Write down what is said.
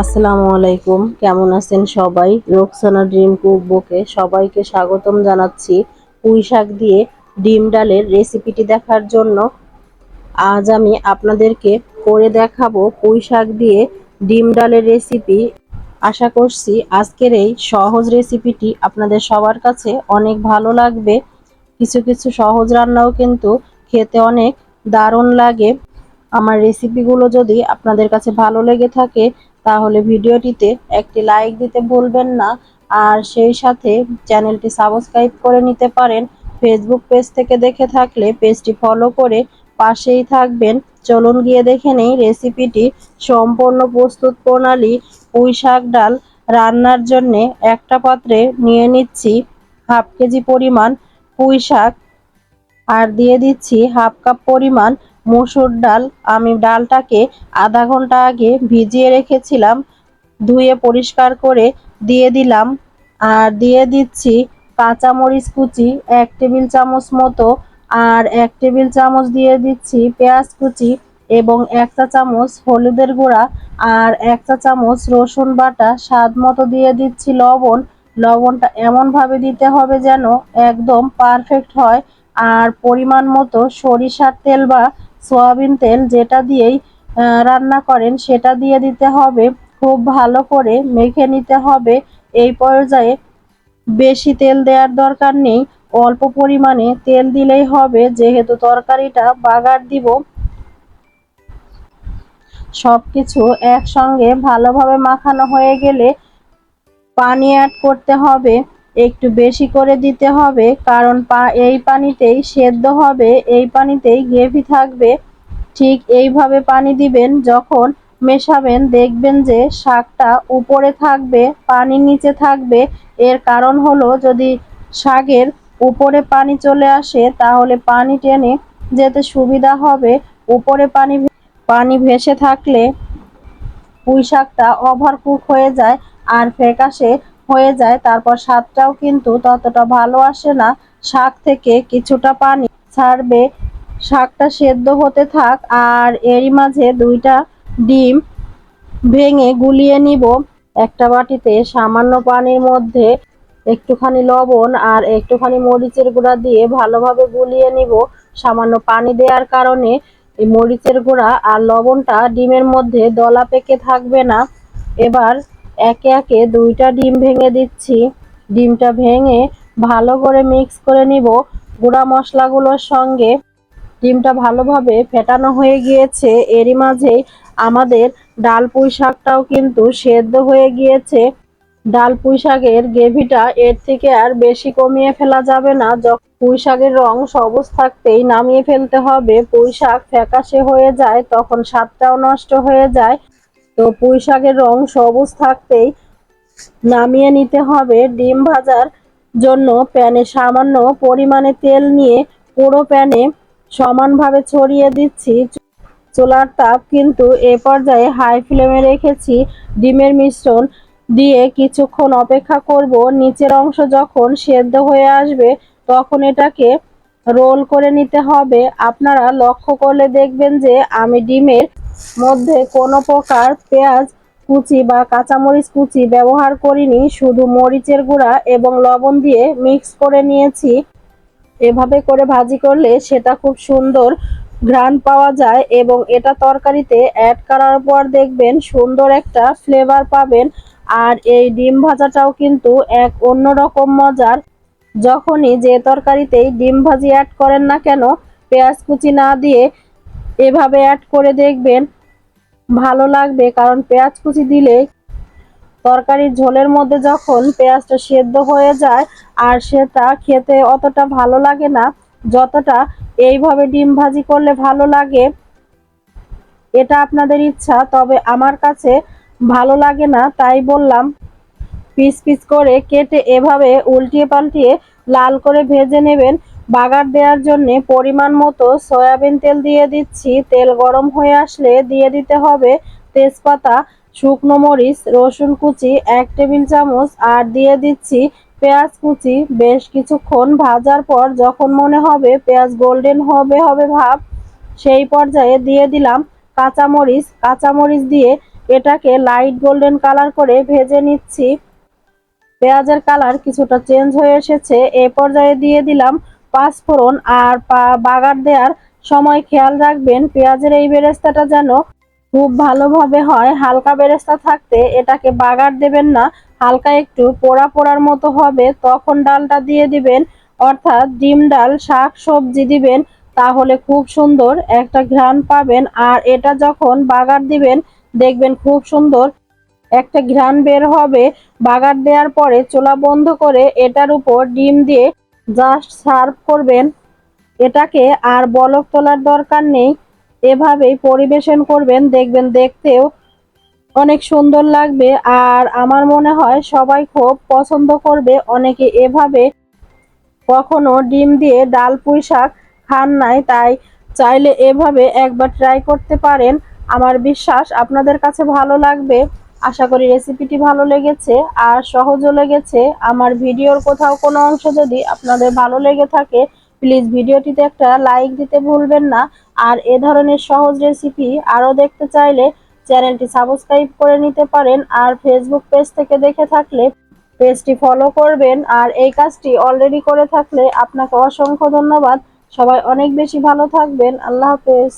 আসসালামু আলাইকুম। কেমন আছেন সবাই? রোকসানা ড্রিম কুক বুকে সবাইকে স্বাগতম জানাচ্ছি। পুঁই শাক দিয়ে ডিম ডালের রেসিপিটি দেখার জন্য আজ আমি আপনাদেরকে করে দেখাবো পুঁই শাক দিয়ে ডিম ডালের রেসিপি। আশা করছি আজকের এই সহজ রেসিপিটি আপনাদের সবার কাছে অনেক ভালো লাগবে। কিছু কিছু সহজ রান্নাও কিন্তু খেতে অনেক দারুণ লাগে। আমার রেসিপিগুলো যদি আপনাদের কাছে ভালো লেগে থাকে তাহলে ভিডিওটিতে একটি লাইক দিতে ভুলবেন না। আর সেই সাথে চ্যানেলটি সাবস্ক্রাইব করে নিতে পারেন। ফেসবুক পেজ থেকে দেখে থাকলে পেজটি ফলো করে পাশেই থাকবেন। চলুন গিয়ে দেখে নেই রেসিপিটি সম্পূর্ণ প্রস্তুত প্রণালী, পুঁই শাক ডাল রান্নার জন্যে একটা পাত্রে নিয়ে নিচ্ছি হাফ কেজি পরিমাণ পুঁই শাক। আর দিয়ে দিচ্ছি হাফ কাপ পরিমাণ মসুর ডাল। আমি ডালটাকে আধা ঘণ্টা আগে ভিজিয়ে রেখেছিলাম, ধুয়ে পরিষ্কার করে দিয়ে দিলাম। আর দিয়ে দিচ্ছি কাঁচামরিচ কুচি, এক টেবিল চামচ মতো। আর এক টেবিল চামচ দিয়ে দিচ্ছি পেঁয়াজ কুচি এবং একটা চামচ হলুদের গুঁড়া। আর একটা চামচ রসুন বাটা। স্বাদ মতো দিয়ে দিচ্ছি লবণ। লবণটা এমনভাবে দিতে হবে যেন একদম পারফেক্ট হয়। আর পরিমাণ মতো সরিষার তেল বা সয়াবিন তেল যেটা দিয়েই রান্না করেন, সেটা দিয়ে দিতে হবে। খুব ভালো করে মেখে নিতে হবে। এই পর্যায়ে বেশি তেল দেওয়ার দরকার নেই। অল্প পরিমাণে তেল দিলেই হবে। যেহেতু তরকারিটা বাগার দিব সব কিছু একসঙ্গে ভালোভাবে মাখানো হয়ে গেলে পানি অ্যাড করতে হবে। একটু বেশি করে দিতে হবে, কারণ পা এই পানিতেই সেদ্ধ হবে, এই পানিতেই গ্রেভি থাকবে। ঠিক এইভাবে পানি দিবেন, যখন মেশাবেন দেখবেন যে শাকটা উপরে থাকবে পানি নিচে থাকবে। এর কারণ হলো যদি শাকের উপরে পানি চলে আসে, তাহলে পানি টেনে যেতে সুবিধা হবে। উপরে পানি পানি ভেসে থাকলে পুঁই শাকটা ওভার কুক হয়ে যায় আর ফ্যাকাশে হয়ে যায়, তারপর স্বাদটাও কিন্তু ততটা ভালো আসে না। শাক থেকে কিছুটা পানি ছাড়বে, শাকটা সেদ্ধ হতে থাক, আর এরই মাঝে দুইটা ডিম ভেঙে গুলিয়ে নিব। একটা বাটিতে সামান্য পানির মধ্যে একটুখানি লবণ আর একটুখানি মরিচের গুঁড়া দিয়ে ভালোভাবে গুলিয়ে নিব। সামান্য পানি দেওয়ার কারণে এই মরিচের গুঁড়া আর লবণটা ডিমের মধ্যে দলা পেকে থাকবে না। এবার একে একে দুইটা ডিম ভেঙে দিচ্ছি। ডিমটা ভেঙে ভালো করে মিক্স করে নিব। গুঁড়া মশলাগুলোর সঙ্গে। ডিমটা ভালোভাবে ফেটানো হয়ে গিয়েছে। এরই মাঝেই আমাদের ডাল পুঁই শাকটাও কিন্তু সেদ্ধ হয়ে গিয়েছে। ডাল পুঁই শাকের গ্রেভিটা এর থেকে আর বেশি কমিয়ে ফেলা যাবে না। যখন পুঁই শাকের রং সবুজ থাকতেই নামিয়ে ফেলতে হবে। পুঁই শাক ফ্যাকাশে হয়ে যায়, তখন স্বাদটাও নষ্ট হয়ে যায়। তো পুঁই শাকের রং সবুজ থাকতেই নামিয়ে নিতে হবে ডিম ভাজার জন্য প্যানে সামান্য পরিমাণে তেল নিয়ে পুরো প্যানে সমানভাবে ছড়িয়ে দিচ্ছি। চুলার তাপ কিন্তু এ পর্যায়ে হাই ফ্লেমে রেখেছি। ডিমের মিশ্রণ দিয়ে কিছুক্ষণ অপেক্ষা করব। নিচের অংশ যখন সেদ্ধ হয়ে আসবে, তখন এটাকে রোল করে নিতে হবে। আপনারা লক্ষ্য করলে দেখবেন যে আমি ডিমের মধ্যে কোনো প্রকার পেঁয়াজ কুচি বা কাঁচামরিচ কুচি ব্যবহার করিনি, শুধু মরিচের গুঁড়া এবং লবণ দিয়ে মিক্স করে নিয়েছি। এভাবে করে ভাজি করলে সেটা খুব সুন্দর ঘ্রাণ পাওয়া যায় এবং এটা তরকারিতে অ্যাড করার পর দেখবেন সুন্দর একটা ফ্লেভার পাবেন। আর এই ডিম ভাজাটাও কিন্তু এক অন্যরকম মজার। যখনই যে তরকারিতেই ডিম ভাজি অ্যাড করেন না কেন, পেঁয়াজ কুচি না দিয়ে এভাবে অ্যাড করে দেখবেন, ভালো লাগবে। কারণ পেঁয়াজ কুচি দিলে তরকারির ঝোলের মধ্যে যখন পেঁয়াজটা সেদ্ধ হয়ে যায় আর সেটা খেতে অতটা ভালো লাগে না, যতটা এইভাবে ডিম ভাজি করলে ভালো লাগে, এটা আপনাদের ইচ্ছা। তবে আমার কাছে ভালো লাগে না, তাই বললাম, পিস পিস করে কেটে এভাবে উল্টিয়ে পাল্টিয়ে লাল করে ভেজে নেবেন। বাগার দেওয়ার জন্য পরিমাণ মতো সয়াবিন তেল দিয়ে দিচ্ছি। তেল গরম হয়ে আসলে দিয়ে দিতে হবে তেজপাতা, শুকনো মরিচ, রসুন কুচি, এক টেবিল চামচ, আর দিয়ে দিচ্ছি পেঁয়াজ কুচি। বেশ কিছুক্ষণ ভাজার পর যখন মনে হবে পেঁয়াজ গোল্ডেন হবে হবে ভাব, সেই পর্যায়ে দিয়ে দিলাম কাঁচামরিচ। কাঁচামরিচ দিয়ে এটাকে লাইট গোল্ডেন কালার করে ভেজে নিচ্ছি। পেঁয়াজের কালার কিছুটা চেঞ্জ হয়ে এসেছে। এ পর্যায়ে দিয়ে দিলাম পাঁচফোড়ন আর বাগার দেওয়ার সময় খেয়াল রাখবেন, পেঁয়াজের এই বেরেস্তাটা যেন খুব ভালোভাবে হয়। হালকা বেরেস্তা থাকতে এটাকে বাগার দেবেন না, হালকা একটু পোড়া পোড়ার মতো হবে। তখন ডালটা দিয়ে দিবেন, অর্থাৎ ডিম ডাল, শাক সবজি দিবেন, তাহলে খুব সুন্দর একটা ঘ্রাণ পাবেন। আর এটা যখন বাগার দিবেন, দেখবেন খুব সুন্দর একটা ঘ্রাণ বের হবে। বাগার দেওয়ার পরে চোলা বন্ধ করে এটার উপর ডিম দিয়ে জাস্ট সার্ভ করবেন, এটাকে আর বলক তোলার দরকার নেই। এভাবেই পরিবেশন করবেন, দেখবেন দেখতেও অনেক সুন্দর লাগবে। আর আমার মনে হয় সবাই খুব পছন্দ করবে, অনেকে এভাবে কখনো ডিম দিয়ে ডাল পুঁই শাক খান নাই, তাই চাইলে এভাবে একবার ট্রাই করতে পারেন। আমার বিশ্বাস আপনাদের কাছে ভালো লাগবে। আশা করি রেসিপিটি ভালো লেগেছে। আর সহজও লেগেছে। আমার ভিডিওর কোথাও কোনো অংশ যদি আপনাদের ভালো লেগে থাকে প্লিজ ভিডিওটিতে একটা লাইক দিতে ভুলবেন না। আর এ ধরনের সহজ রেসিপি আরও দেখতে চাইলে চ্যানেলটি সাবস্ক্রাইব করে নিতে পারেন। আর ফেসবুক পেজ থেকে দেখে থাকলে পেজটি ফলো করবেন। আর এই কাজটি অলরেডি করে থাকলে আপনাকে অসংখ্য ধন্যবাদ। সবাই অনেক বেশি ভালো থাকবেন। আল্লাহ হাফেজ।